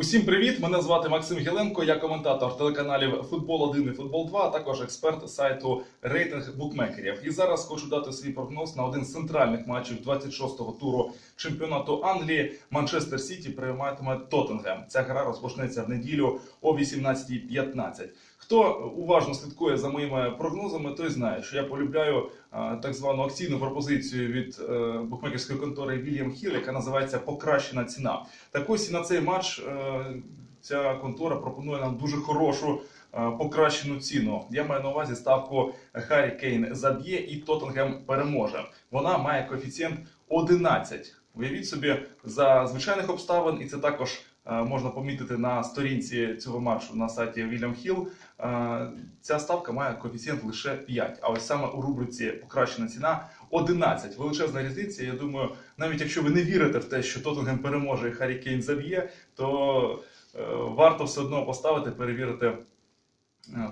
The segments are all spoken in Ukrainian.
Усім привіт! Мене звати Максим Гіленко. Я коментатор телеканалів Футбол 1 і Футбол 2, а також експерт сайту рейтинг букмекерів. І зараз хочу дати свій прогноз на один з центральних матчів 26-го туру чемпіонату Англії. Манчестер Сіті прийматиме Тоттенгем. Ця гра розпочнеться в неділю о 18.15. Хто уважно слідкує за моїми прогнозами, той знає, що я полюбляю так звану акційну пропозицію від е, букмекерської контори Вільям Хіл, яка називається покращена ціна. Так ось і на цей матч е, ця контора пропонує нам дуже хорошу е, покращену ціну. Я маю на увазі ставку Харі Кейн заб'є і Тоттенгем переможе. Вона має коефіцієнт 11. Уявіть собі за звичайних обставин, і це також можна помітити на сторінці цього матчу на сайті Вільям Hill. Е, Ця ставка має коефіцієнт лише 5. А ось саме у рубриці покращена ціна 11. Величезна різниця. Я думаю, навіть якщо ви не вірите в те, що Тоттенгем переможе і Харі Кейн заб'є, то е, варто все одно поставити, перевірити е,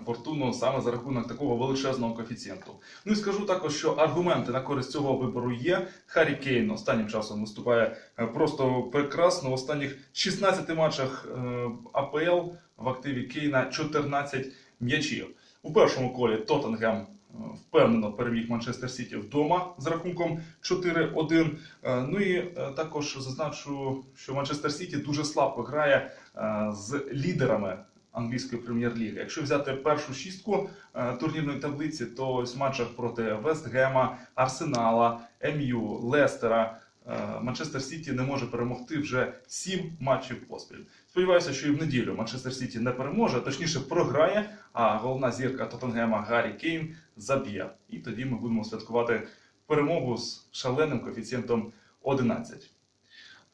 фортуну саме за рахунок такого величезного коефіцієнту. Ну і скажу також, що аргументи на користь цього вибору є. Харі Кейн останнім часом виступає е, просто прекрасно. В останніх 16 матчах е, АПЛ в активі Кейна 14 м'ячів. У першому колі Тоттенгем е, впевнено переміг Манчестер Сіті вдома з рахунком 4-1. Е, Ну і е, також зазначу, що Манчестер Сіті дуже слабко грає е, з лідерами англійської прем'єр-ліги. Якщо взяти першу шістку е, турнірної таблиці, то в матчах проти Вестгема, Арсенала, МЮ, Лестера. е, Манчестер Сіті не може перемогти вже сім матчів поспіль. Сподіваюся, що і в неділю Манчестер Сіті не переможе, точніше програє, а головна зірка Тоттенгема Гаррі Кейн заб'є. І тоді ми будемо святкувати перемогу з шаленим коефіцієнтом 11.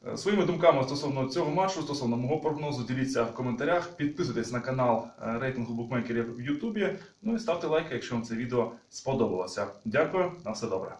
Е, Своїми думками стосовно цього матчу, стосовно мого прогнозу, діліться в коментарях, підписуйтесь на канал е, рейтингу букмекерів в Ютубі. Ну і ставте лайки, якщо вам це відео сподобалося. Дякую, на все добре.